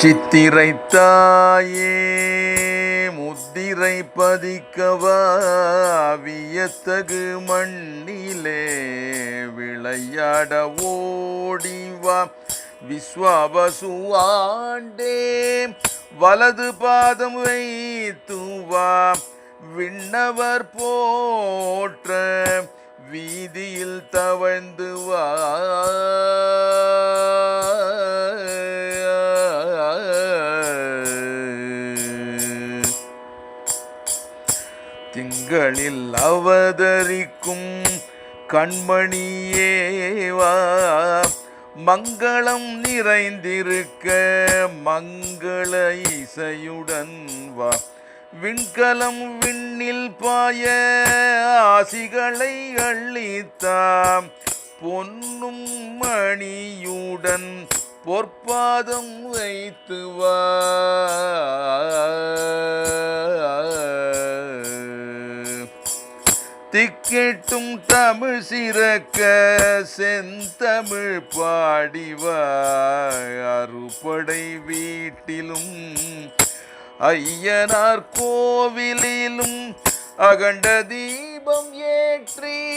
சித்திரை தாயே முத்திரை பதிக்கவாவியத்தகு மண்ணிலே விளையாட ஓடிவா. விஸ்வாவசு வலது பாதம் வைத்துவா. விண்ணவர் போற்ற வீதியில் தவழ்ந்து வா. திங்களில் அவதரிக்கும் கண்மணியேவா மங்களம் நிறைந்திருக்க மங்கள இசையுடன் வா. விண்கலம் விண்ணில் பாய ஆசிகளை அள்ளித்தாம் பொன்னும் மணியுடன் பொற்பாதம் வைத்துவா திக்கெட்டும் தமிழ் சிறக்க செந்தமிழ் பாடிவாய் அறுபடை வீட்டிலும் ஐயனார் கோவிலிலும் அகண்ட தீபம் ஏற்றி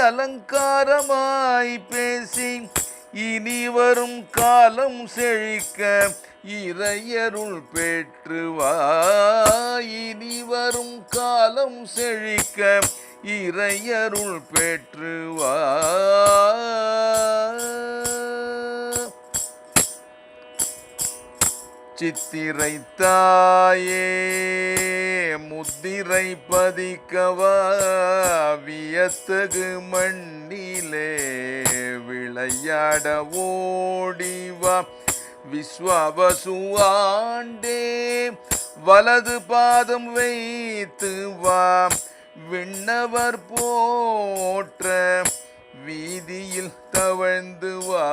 அலங்காரமாய் பேசி இனி வரும் காலம் செழிக்க இறையருள் பெற்றுவா. இனி வரும் காலம் செழிக்க இறையருள் பெற்று சித்திரை தாயே முத்திரை பதிக்கவா வியத்தகு மண்ணிலே விளையாட ஓடிவா. விஸ்வாவசு வலது பாதம் வைத்து வா. விண்ணவர் போற்ற வீதியில் தவழ்ந்து வா.